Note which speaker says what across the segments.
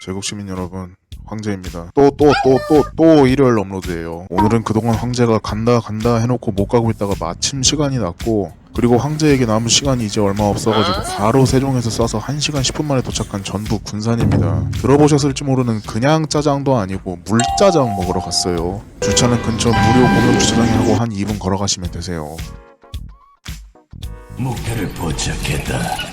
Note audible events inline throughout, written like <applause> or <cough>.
Speaker 1: 제국 시민 여러분, 황제입니다. 또 또 또 또 또 일요일 업로드예요. 오늘은 그동안 황제가 간다 간다 해놓고 못 가고 있다가 마침 시간이 났고 그리고 황제에게 남은 시간이 이제 얼마 없어가지고 바로 세종에서 쏴서 1시간 10분 만에 도착한 전북 군산입니다. 들어보셨을지 모르는 그냥 짜장도 아니고 물짜장 먹으러 갔어요. 주차는 근처 무료 공영 주차장에 하고 한 2분 걸어가시면 되세요.
Speaker 2: 목표를 포착했다.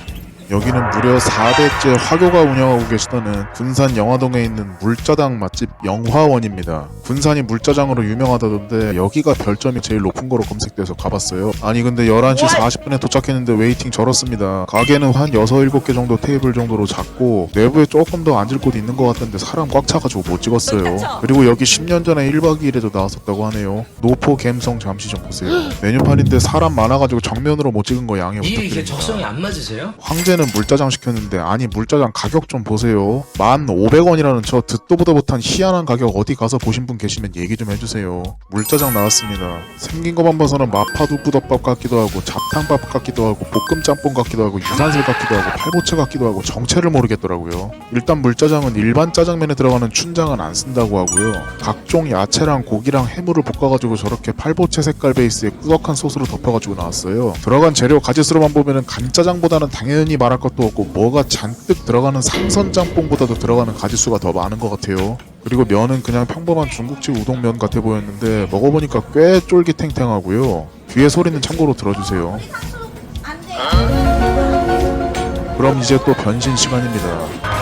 Speaker 1: 여기는 무려 4대째 화교가 운영하고 계시다는 군산 영화동에 있는 물짜장 맛집 영화원입니다. 군산이 물짜장으로 유명하다던데 여기가 별점이 제일 높은 거로 검색돼서 가봤어요. 아니 근데 11시 40분에 도착했는데 웨이팅 절었습니다. 가게는 한 6, 7개 정도 테이블 정도로 작고 내부에 조금 더 앉을 곳 있는 것 같던데 사람 꽉 차가지고 못 찍었어요. 그리고 여기 10년 전에 1박 2일에도 나왔었다고 하네요. 노포 갬성 잠시 좀 보세요. <gasps> 메뉴판인데 사람 많아가지고 정면으로 못 찍은 거 양해
Speaker 2: 이 이게
Speaker 1: 부탁드립니다.
Speaker 2: 적성이 안 맞으세요?
Speaker 1: 황제 는 물짜장 시켰는데 아니 물짜장 가격 좀 보세요. 1,500원이라는 저 듣도 보도 못한 희한한 가격 어디 가서 보신 분 계시면 얘기 좀 해주세요. 물짜장 나왔습니다. 생긴 것만 봐서는 마파두 부덮밥 같기도 하고 잡탕밥 같기도 하고 볶음 짬뽕 같기도 하고 유산슬 같기도 하고 팔보채 같기도 하고 정체를 모르겠더라고요. 일단 물짜장은 일반 짜장면에 들어가는 춘장은 안 쓴다고 하고요. 각종 야채랑 고기랑 해물을 볶아가지고 저렇게 팔보채 색깔 베이스에 꾸덕한 소스로 덮여가지고 나왔어요. 들어간 재료 가지수로만 보면은 간짜장보다는 당연히 말할 것도 없고 뭐가 잔뜩 들어가는 삼선 짬뽕보다도 들어가는 가지수가 더 많은 것 같아요. 그리고 면은 그냥 평범한 중국집 우동면 같아 보였는데 먹어보니까 꽤 쫄깃탱탱하고요. 뒤에 소리는 참고로 들어주세요. 그럼 이제 또 변신 시간입니다.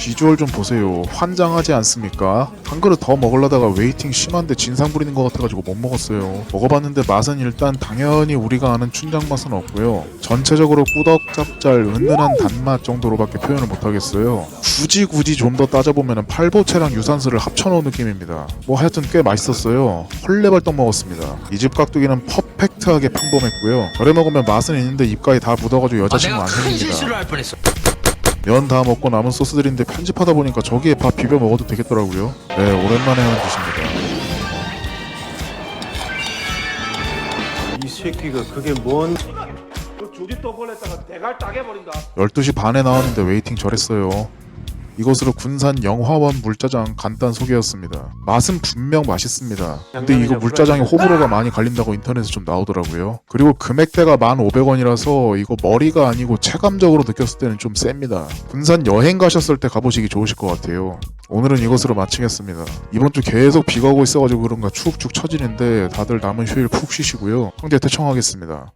Speaker 1: 비주얼 좀 보세요. 환장하지 않습니까? 한 그릇 더 먹으려다가 웨이팅 심한데 진상 부리는 것 같아가지고 못 먹었어요. 먹어봤는데 맛은 일단 당연히 우리가 아는 춘장 맛은 없고요. 전체적으로 꾸덕 짭짤 은은한 단맛 정도로밖에 표현을 못하겠어요. 굳이 굳이 좀 더 따져보면 팔보채랑 유산슬을 합쳐놓은 느낌입니다. 뭐 하여튼 꽤 맛있었어요. 헐레벌떡 먹었습니다. 이 집 깍두기는 퍼펙트하게 평범했고요. 저래 먹으면 맛은 있는데 입가에 다 묻어가지고
Speaker 2: 아,
Speaker 1: 여자친구
Speaker 2: 내가 안큰
Speaker 1: 생깁니다. 면 다 먹고 남은 소스들인데 편집하다 보니까 저기에 밥 비벼 먹어도 되겠더라고요. 네, 오랜만에 하는 짓입니다.
Speaker 3: 이 새끼가 그게
Speaker 4: 뭔그 주디 또 보냈다가 대갈 따게 버린다.
Speaker 1: 12시 반에 나왔는데 웨이팅 저랬어요. 이것으로 군산 영화원 물짜장 간단 소개였습니다. 맛은 분명 맛있습니다. 근데 이거 물짜장에 호불호가 많이 갈린다고 인터넷에 좀 나오더라고요. 그리고 금액대가 1,500원이라서 이거 머리가 아니고 체감적으로 느꼈을 때는 좀 셉니다. 군산 여행 가셨을 때 가보시기 좋으실 것 같아요. 오늘은 이것으로 마치겠습니다. 이번 주 계속 비가 오고 있어가지고 그런가 축축 처지는데 다들 남은 휴일 푹 쉬시고요. 황제 태청하겠습니다.